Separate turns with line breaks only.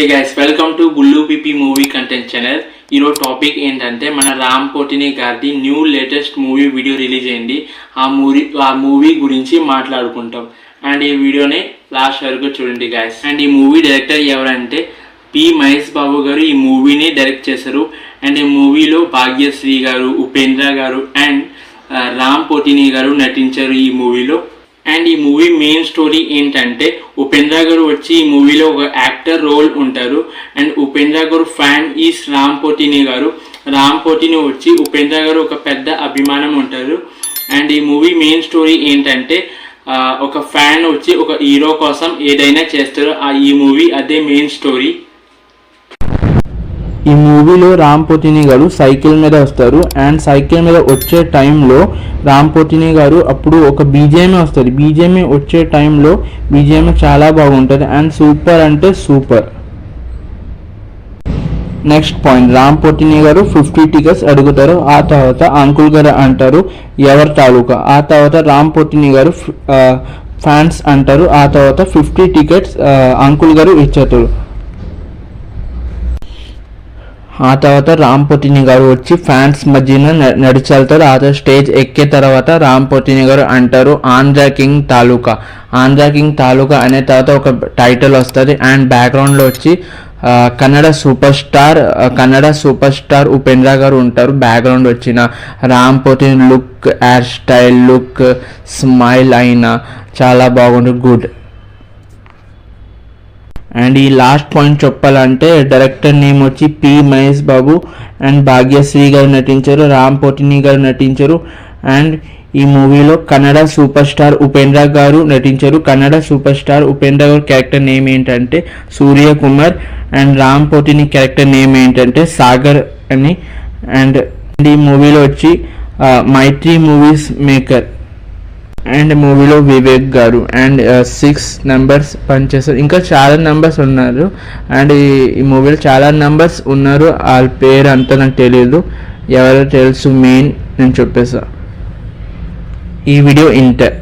A guys welcome to బుల్లు పిపి movie content channel ఈరోజు టాపిక్ ఏంటంటే మన రామ్ పోటిని గారిది new latest movie video release అయింది. ఆ మూవీ ఆ మూవీ గురించి మాట్లాడుకుంటాం. అండ్ ఈ వీడియోని లాస్ట్ వరకు చూడండి గాయస్ అండ్ ఈ మూవీ డైరెక్టర్ ఎవరంటే పి మహేష్ బాబు గారు ఈ మూవీని డైరెక్ట్ చేశారు. అండ్ ఈ మూవీలో భాగ్యశ్రీ గారు ఉపేంద్ర గారు అండ్ uh, రామ్ పోటిని గారు నటించారు ఈ మూవీలో అండ్ ఈ మూవీ మెయిన్ స్టోరీ ఏంటంటే ఉపేంద్ర గారు వచ్చి ఈ మూవీలో ఒక యాక్టర్ రోల్ ఉంటారు. అండ్ ఉపేంద్ర గారు ఫ్యాన్ ఈస్ రామ్ పోటిని గారు. రామ్ పోటిని వచ్చి ఉపేంద్ర గారు ఒక పెద్ద అభిమానం ఉంటారు. అండ్ ఈ మూవీ మెయిన్ స్టోరీ ఏంటంటే ఒక ఫ్యాన్ వచ్చి ఒక హీరో కోసం ఏదైనా చేస్తారు ఆ ఈ మూవీ అదే మెయిన్ స్టోరీ
ఈ మూవీలో రామ్ పోతిని గారు సైకిల్ మీద వస్తారు. అండ్ సైకిల్ మీద వచ్చే టైంలో రామ్ పోతిని గారు అప్పుడు ఒక బీజేఎంఏ వస్తుంది. బీజేఎంఏ వచ్చే టైంలో బీజేఎంఏ చాలా బాగుంటుంది. అండ్ సూపర్ అంటే super. Next point. Ram Pothineni గారు ఫిఫ్టీ టికెట్స్ అడుగుతారు. ఆ తర్వాత అంకుల్ గారు అంటారు ఎవరి తాలూకా? ఆ తర్వాత రామ్ పోతిని గారు ఫ్యాన్స్ అంటారు. ఆ తర్వాత ఫిఫ్టీ టికెట్స్ అంకుల్ గారు ఇచ్చేతారు ఆ తర్వాత రామ్ పొతిని గారు వచ్చి ఫ్యాన్స్ మధ్యన నడిచెళ్తారు. ఆ తర్వాత స్టేజ్ ఎక్కే తర్వాత రామ్ పొతిని గారు అంటారు ఆంధ్ర కింగ్ తాలూకా. ఆంధ్ర కింగ్ తాలూకా అనే తర్వాత ఒక టైటిల్ వస్తుంది. అండ్ బ్యాక్గ్రౌండ్లో వచ్చి Kannada super star Kannada super star Upendra గారు ఉంటారు. బ్యాక్గ్రౌండ్ వచ్చిన Ram Pothineni look hair style look smile అయినా చాలా బాగుంటుంది. గుడ్. అండ్ ఈ లాస్ట్ పాయింట్ చెప్పాలంటే డైరెక్టర్ నేమ్ వచ్చి పి మహేష్ బాబు అండ్ భాగ్యశ్రీ గారు నటించారు రామ్ పోటిని గారు నటించారు అండ్ ఈ మూవీలో కన్నడ సూపర్ స్టార్ ఉపేంద్ర గారు నటించారు. కన్నడ సూపర్ స్టార్ ఉపేంద్ర గారు క్యారెక్టర్ నేమ్ ఏంటంటే Surya Kumar and Ram Pothineni character name ఏంటంటే సాగర్ అని. అండ్ ఈ మూవీలో వచ్చి మైత్రి మూవీస్ మేకర్. అండ్ మూవీలో వివేక్ గారు అండ్ సిక్స్ నెంబర్స్ పనిచేస్తారు ఇంకా చాలా నెంబర్స్ ఉన్నారు. అండ్ ఈ- మూవీలో చాలా నెంబర్స్ ఉన్నారు. వాళ్ళ పేరు అంతా నాకు తెలియదు ఎవరో తెలుసు మెయిన్ నేను చెప్పేసా ఈ వీడియో ఇంటర్